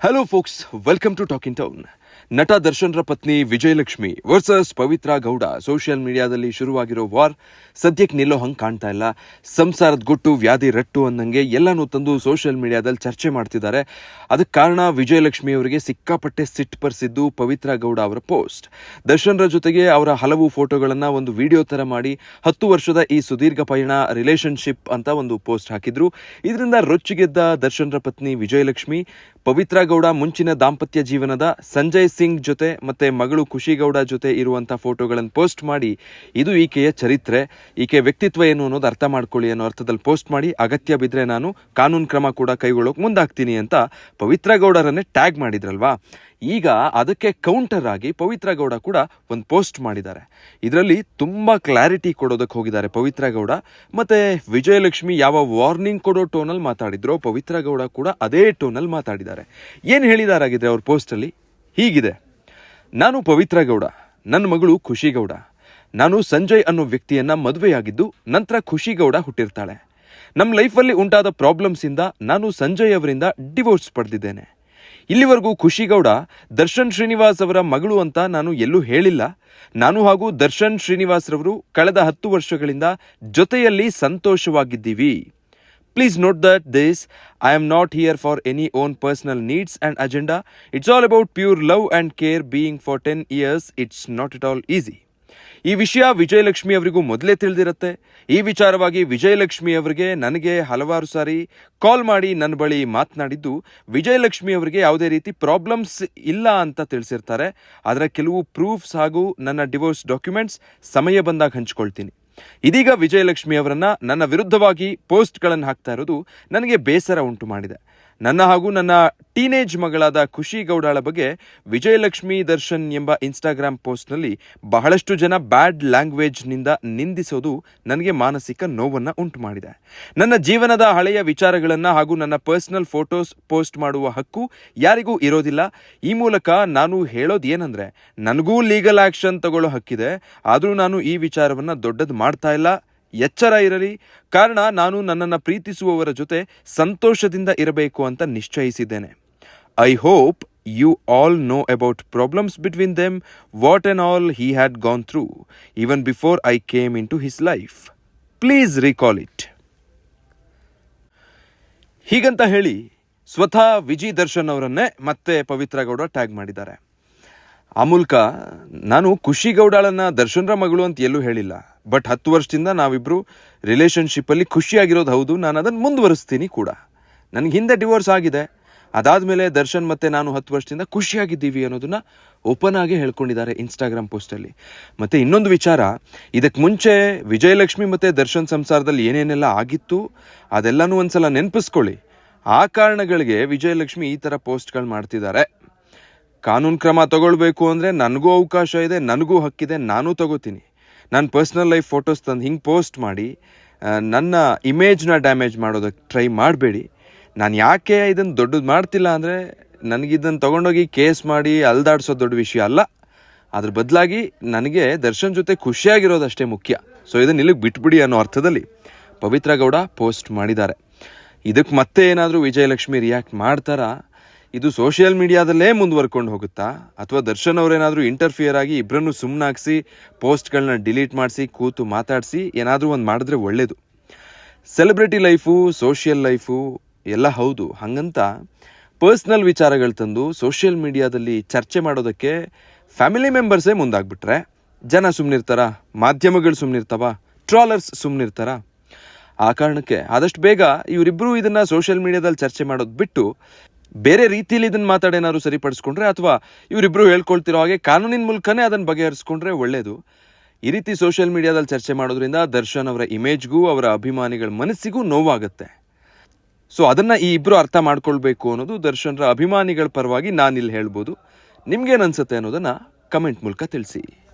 Hello folks welcome to talking town ನಟ ದರ್ಶನ್ರ ಪತ್ನಿ ವಿಜಯಲಕ್ಷ್ಮಿ ವರ್ಸಸ್ ಪವಿತ್ರ ಗೌಡ ಸೋಷಿಯಲ್ ಮೀಡಿಯಾದಲ್ಲಿ ಶುರುವಾಗಿರೋ ವಾರ್ ಸದ್ಯಕ್ಕೆ ನಿಲ್ಲೋ ಹಂಗೆ ಕಾಣ್ತಾ ಇಲ್ಲ. ಸಂಸಾರದ ಗುಟ್ಟು, ವ್ಯಾಧಿ, ರಟ್ಟು ಅನ್ನಂಗೆ ಎಲ್ಲನೂ ತಂದು ಸೋಷಿಯಲ್ ಮೀಡಿಯಾದಲ್ಲಿ ಚರ್ಚೆ ಮಾಡ್ತಿದ್ದಾರೆ. ಅದಕ್ಕೆ ಕಾರಣ ವಿಜಯಲಕ್ಷ್ಮಿ ಅವರಿಗೆ ಸಿಕ್ಕಾಪಟ್ಟೆ ಸಿಟ್ಟು ಪರಿಸಿದ್ದು ಪವಿತ್ರ ಗೌಡ ಅವರ ಪೋಸ್ಟ್ ದರ್ಶನ್ರ ಜೊತೆಗೆ ಅವರ ಹಲವು ಫೋಟೋಗಳನ್ನು ಒಂದು ವಿಡಿಯೋ ಥರ ಮಾಡಿ ಹತ್ತು ವರ್ಷದ ಈ ಸುದೀರ್ಘ ಪಯಣ ರಿಲೇಷನ್ಶಿಪ್ ಅಂತ ಒಂದು ಪೋಸ್ಟ್ ಹಾಕಿದ್ರು. ಇದರಿಂದ ರೊಚ್ಚಿಗೆದ್ದ ದರ್ಶನ್ರ ಪತ್ನಿ ವಿಜಯಲಕ್ಷ್ಮಿ ಪವಿತ್ರ ಗೌಡ ಮುಂಚಿನ ದಾಂಪತ್ಯ ಜೀವನದ ಸಂಜಯ್ ಸಿಂಗ್ ಜೊತೆ ಮತ್ತೆ ಮಗಳು ಖುಷಿ ಗೌಡ ಜೊತೆ ಇರುವಂತ ಫೋಟೋಗಳನ್ನು ಪೋಸ್ಟ್ ಮಾಡಿ, ಇದು ಈಕೆಯ ಚರಿತ್ರೆ. ಈಕೆ ವ್ಯಕ್ತಿತ್ವ ಏನು ಅನ್ನೋದು ಅರ್ಥ ಮಾಡ್ಕೊಳ್ಳಿ ಅನ್ನೋ ಅರ್ಥದಲ್ಲಿ ಪೋಸ್ಟ್ ಮಾಡಿ, ಅಗತ್ಯ ಬಿದ್ರೆ ನಾನು ಕಾನೂನು ಕ್ರಮ ಕೂಡ ಕೈಗೊಳ್ಳೋಕೆ ಮುಂದಾಗ್ತೀನಿ ಅಂತ ಪವಿತ್ರ ಗೌಡರನ್ನೇ ಟ್ಯಾಗ್ ಮಾಡಿದ್ರಲ್ವಾ? ಈಗ ಅದಕ್ಕೆ ಕೌಂಟರ್ ಆಗಿ ಪವಿತ್ರ ಗೌಡ ಕೂಡ ಒಂದು ಪೋಸ್ಟ್ ಮಾಡಿದ್ದಾರೆ. ಇದರಲ್ಲಿ ತುಂಬ ಕ್ಲಾರಿಟಿ ಕೊಡೋದಕ್ಕೆ ಹೋಗಿದ್ದಾರೆ ಪವಿತ್ರ ಗೌಡ. ಮತ್ತೆ ವಿಜಯಲಕ್ಷ್ಮಿ ಯಾವ ವಾರ್ನಿಂಗ್ ಕೊಡೋ ಟೋನಲ್ಲಿ ಮಾತಾಡಿದ್ರೋ ಪವಿತ್ರ ಗೌಡ ಕೂಡ ಅದೇ ಟೋನಲ್ಲಿ ಮಾತಾಡಿದ್ದಾರೆ. ಏನು ಹೇಳಿದಾರಾಗಿದ್ರೆ ಅವ್ರ ಪೋಸ್ಟಲ್ಲಿ ಹೀಗಿದೆ. ನಾನು ಪವಿತ್ರ ಗೌಡ ನನ್ನ ಮಗಳು ಖುಷಿ ಗೌಡ. ನಾನು ಸಂಜಯ್ ಅನ್ನೋ ವ್ಯಕ್ತಿಯನ್ನ ಮದುವೆಯಾಗಿದ್ದು ನಂತರ ಖುಷಿ ಗೌಡ ಹುಟ್ಟಿರ್ತಾಳೆ. ನಮ್ಮ ಲೈಫಲ್ಲಿ ಉಂಟಾದ ಪ್ರಾಬ್ಲಮ್ಸಿಂದ ನಾನು ಸಂಜಯ್ ಅವರಿಂದ ಡಿವೋರ್ಸ್ ಪಡೆದಿದ್ದೇನೆ. ಇಲ್ಲಿವರೆಗೂ ಖುಷಿಗೌಡ ದರ್ಶನ್ ಶ್ರೀನಿವಾಸ್ ಅವರ ಮಗಳು ಅಂತ ನಾನು ಎಲ್ಲೂ ಹೇಳಿಲ್ಲ. ನಾನು ಹಾಗೂ ದರ್ಶನ್ ಶ್ರೀನಿವಾಸ್ ರವರು ಕಳೆದ ಹತ್ತು ವರ್ಷಗಳಿಂದ ಜೊತೆಯಲ್ಲಿ ಸಂತೋಷವಾಗಿದ್ದೀವಿ. Please note that this I am not here for any own personal needs and agenda it's all about pure love and care being for ten years it's not it all easy ಈ ವಿಷಯ ವಿಜಯಲಕ್ಷ್ಮಿ ಅವರಿಗೂ ಮೊದಲೇ ತಿಳಿದಿರುತ್ತೆ. ಈ ವಿಚಾರವಾಗಿ ವಿಜಯಲಕ್ಷ್ಮಿ ಅವರಿಗೆ ನನಗೆ ಹಲವಾರು ಸಾರಿ ಕಾಲ್ ಮಾಡಿ ನನ್ನ ಬಳಿ ಮಾತನಾಡಿದ್ದು, ವಿಜಯಲಕ್ಷ್ಮಿ ಅವರಿಗೆ ಯಾವುದೇ ರೀತಿ ಪ್ರಾಬ್ಲಮ್ಸ್ ಇಲ್ಲ ಅಂತ ತಿಳಿಸಿರ್ತಾರೆ. ಅದರ ಕೆಲವು ಪ್ರೂಫ್ಸ್ ಹಾಗೂ ನನ್ನ ಡಿವೋರ್ಸ್ ಡಾಕ್ಯುಮೆಂಟ್ಸ್ ಸಮಯ ಬಂದಾಗ ಹಂಚ್ಕೊಳ್ತೀನಿ. ಇದೀಗ ವಿಜಯಲಕ್ಷ್ಮಿ ಅವರನ್ನು ನನ್ನ ವಿರುದ್ಧವಾಗಿ ಪೋಸ್ಟ್ಗಳನ್ನು ಹಾಕ್ತಾ ಇರೋದು ನನಗೆ ಬೇಸರ ಉಂಟು ಮಾಡಿದೆ. ನನ್ನ ಹಾಗೂ ನನ್ನ ಟೀನೇಜ್ ಮಗಳಾದ ಖುಷಿ ಗೌಡಾಳ ಬಗ್ಗೆ ವಿಜಯಲಕ್ಷ್ಮಿ ದರ್ಶನ್ ಎಂಬ ಇನ್ಸ್ಟಾಗ್ರಾಮ್ ಪೋಸ್ಟ್ನಲ್ಲಿ ಬಹಳಷ್ಟು ಜನ ಬ್ಯಾಡ್ ಲ್ಯಾಂಗ್ವೇಜ್ನಿಂದ ನಿಂದಿಸೋದು ನನಗೆ ಮಾನಸಿಕ ನೋವನ್ನು ಉಂಟು ಮಾಡಿದೆ. ನನ್ನ ಜೀವನದ ಹಳೆಯ ವಿಚಾರಗಳನ್ನು ಹಾಗೂ ನನ್ನ ಪರ್ಸನಲ್ ಫೋಟೋಸ್ ಪೋಸ್ಟ್ ಮಾಡುವ ಹಕ್ಕು ಯಾರಿಗೂ ಇರೋದಿಲ್ಲ. ಈ ಮೂಲಕ ನಾನು ಹೇಳೋದು ಏನಂದ್ರೆ, ನನಗೂ ಲೀಗಲ್ ಆಕ್ಷನ್ ತಗೊಳ್ಳೋ ಹಕ್ಕಿದೆ. ಆದರೂ ನಾನು ಈ ವಿಚಾರವನ್ನು ದೊಡ್ಡದು ಮಾಡ್ತಾ ಇಲ್ಲ. ಎಚ್ಚರ ಇರಲಿ. ಕಾರಣ ನಾನು ನನ್ನನ್ನು ಪ್ರೀತಿಸುವವರ ಜೊತೆ ಸಂತೋಷದಿಂದ ಇರಬೇಕು ಅಂತ ನಿಶ್ಚಯಿಸಿದ್ದೇನೆ. I hope you all know about problems between them what and all he had gone through even before I came into his life please recall it ಹೀಗಂತ ಹೇಳಿ, ಸ್ವತಃ ವಿಜಯ್ ದರ್ಶನ್ ಅವರನ್ನೇ ಮತ್ತೆ ಪವಿತ್ರ ಗೌಡ ಟ್ಯಾಗ್ ಮಾಡಿದ್ದಾರೆ. ಆ ಮೂಲಕ ನಾನು ಖುಷಿ ಗೌಡಾಳನ್ನ ದರ್ಶನ್ರ ಮಗಳು ಅಂತ ಎಲ್ಲೂ ಹೇಳಿಲ್ಲ. ಬಟ್ ಹತ್ತು ವರ್ಷದಿಂದ ನಾವಿಬ್ರು ರಿಲೇಶನ್ಶಿಪ್ಪಲ್ಲಿ ಖುಷಿಯಾಗಿರೋದು ಹೌದು. ನಾನು ಅದನ್ನು ಮುಂದುವರಿಸ್ತೀನಿ ಕೂಡ. ನನಗೆ ಹಿಂದೆ ಡಿವೋರ್ಸ್ ಆಗಿದೆ. ಅದಾದಮೇಲೆ ದರ್ಶನ್ ಮತ್ತೆ ನಾನು ಹತ್ತು ವರ್ಷದಿಂದ ಖುಷಿಯಾಗಿದ್ದೀವಿ ಅನ್ನೋದನ್ನ ಓಪನ್ ಆಗಿ ಹೇಳ್ಕೊಂಡಿದ್ದಾರೆ ಇನ್ಸ್ಟಾಗ್ರಾಮ್ ಪೋಸ್ಟಲ್ಲಿ ಮತ್ತೆ ಇನ್ನೊಂದು ವಿಚಾರ ಇದಕ್ಕೆ ಮುಂಚೆ ವಿಜಯಲಕ್ಷ್ಮಿ ಮತ್ತೆ ದರ್ಶನ್ ಸಂಸಾರದಲ್ಲಿ ಏನೇನೆಲ್ಲ ಆಗಿತ್ತು, ಅದೆಲ್ಲನೂ ಒಂದ್ಸಲ ನೆನಪಿಸ್ಕೊಳ್ಳಿ. ಆ ಕಾರಣಗಳಿಗೆ ವಿಜಯಲಕ್ಷ್ಮಿ ಈ ಥರ ಪೋಸ್ಟ್ಗಳು ಮಾಡ್ತಿದ್ದಾರೆ. ಕಾನೂನು ಕ್ರಮ ತಗೊಳ್ಬೇಕು ಅಂದರೆ ನನಗೂ ಅವಕಾಶ ಇದೆ, ನನಗೂ ಹಕ್ಕಿದೆ ನಾನು ತಗೋತೀನಿ. ನಾನು ಪರ್ಸ್ನಲ್ ಲೈಫ್ ಫೋಟೋಸ್ ತಂದು ಹಿಂಗೆ ಪೋಸ್ಟ್ ಮಾಡಿ ನನ್ನ ಇಮೇಜ್ನ ಡ್ಯಾಮೇಜ್ ಮಾಡೋದಕ್ಕೆ ಟ್ರೈ ಮಾಡಬೇಡಿ. ನಾನು ಯಾಕೆ ಇದನ್ನು ದೊಡ್ಡದು ಮಾಡ್ತಿಲ್ಲ ಅಂದರೆ ನನಗಿದನ್ನು ತೊಗೊಂಡೋಗಿ ಕೇಸ್ ಮಾಡಿ ಅಲ್ದಾಡ್ಸೋ ದೊಡ್ಡ ವಿಷಯ ಅಲ್ಲ. ಅದ್ರ ಬದಲಾಗಿ ನನಗೆ ದರ್ಶನ್ ಜೊತೆ ಖುಷಿಯಾಗಿರೋದಷ್ಟೇ ಮುಖ್ಯ. ಸೊ ಇದನ್ನು ಇಲ್ಲಿಗೆ ಬಿಟ್ಬಿಡಿ ಅನ್ನೋ ಅರ್ಥದಲ್ಲಿ ಪವಿತ್ರ ಗೌಡ ಪೋಸ್ಟ್ ಮಾಡಿದ್ದಾರೆ. ಇದಕ್ಕೆ ಮತ್ತೆ ಏನಾದರೂ ವಿಜಯಲಕ್ಷ್ಮಿ ರಿಯಾಕ್ಟ್ ಮಾಡ್ತಾರಾ? ಇದು ಸೋಷಿಯಲ್ ಮೀಡಿಯಾದಲ್ಲೇ ಮುಂದುವರ್ಕೊಂಡು ಹೋಗುತ್ತಾ? ಅಥವಾ ದರ್ಶನ್ ಅವರೇನಾದರೂ ಇಂಟರ್ಫಿಯರ್ ಆಗಿ ಇಬ್ಬರನ್ನು ಸುಮ್ಮನಾಗಿಸಿ ಪೋಸ್ಟ್ಗಳನ್ನ ಡಿಲೀಟ್ ಮಾಡಿಸಿ, ಕೂತು ಮಾತಾಡಿಸಿ, ಏನಾದರೂ ಒಂದು ಮಾಡಿದ್ರೆ ಒಳ್ಳೇದು. ಸೆಲೆಬ್ರಿಟಿ ಲೈಫು, ಸೋಷಿಯಲ್ ಲೈಫು ಎಲ್ಲ ಹೌದು. ಹಾಗಂತ ಪರ್ಸ್ನಲ್ ವಿಚಾರಗಳು ತಂದು ಸೋಷಿಯಲ್ ಮೀಡಿಯಾದಲ್ಲಿ ಚರ್ಚೆ ಮಾಡೋದಕ್ಕೆ ಫ್ಯಾಮಿಲಿ ಮೆಂಬರ್ಸೇ ಮುಂದಾಗ್ಬಿಟ್ರೆ, ಜನ ಸುಮ್ಮನಿರ್ತಾರ ಮಾಧ್ಯಮಗಳು ಸುಮ್ಮನಿರ್ತಾವ ಟ್ರಾಲರ್ಸ್ ಸುಮ್ಮನಿರ್ತಾರ ಆ ಕಾರಣಕ್ಕೆ ಆದಷ್ಟು ಬೇಗ ಇವರಿಬ್ಬರು ಇದನ್ನು ಸೋಷಿಯಲ್ ಮೀಡಿಯಾದಲ್ಲಿ ಚರ್ಚೆ ಮಾಡೋದು ಬಿಟ್ಟು ಬೇರೆ ರೀತಿಯಲ್ಲಿ ಇದನ್ನ ಮಾತಾಡೇನಾದ್ರು ಸರಿಪಡಿಸ್ಕೊಂಡ್ರೆ ಅಥವಾ ಇವರಿಬ್ರು ಹೇಳ್ಕೊಳ್ತಿರೋ ಹಾಗೆ ಕಾನೂನಿನ ಮೂಲಕನೇ ಅದನ್ನ ಬಗೆಹರಿಸ್ಕೊಂಡ್ರೆ ಒಳ್ಳೇದು. ಈ ರೀತಿ ಸೋಷಿಯಲ್ ಮೀಡಿಯಾದಲ್ಲಿ ಚರ್ಚೆ ಮಾಡೋದ್ರಿಂದ ದರ್ಶನ್ ಅವರ ಇಮೇಜ್ಗೂ ಅವರ ಅಭಿಮಾನಿಗಳ ಮನಸ್ಸಿಗೂ ನೋವಾಗುತ್ತೆ. ಸೊ ಅದನ್ನ ಈ ಇಬ್ರು ಅರ್ಥ ಮಾಡ್ಕೊಳ್ಬೇಕು ಅನ್ನೋದು ದರ್ಶನ್ರ ಅಭಿಮಾನಿಗಳ ಪರವಾಗಿ ನಾನಿಲ್ಲಿ ಹೇಳ್ಬೋದು. ನಿಮ್ಗೇನು ಅನ್ಸುತ್ತೆ ಅನ್ನೋದನ್ನ ಕಮೆಂಟ್ ಮೂಲಕ ತಿಳಿಸಿ.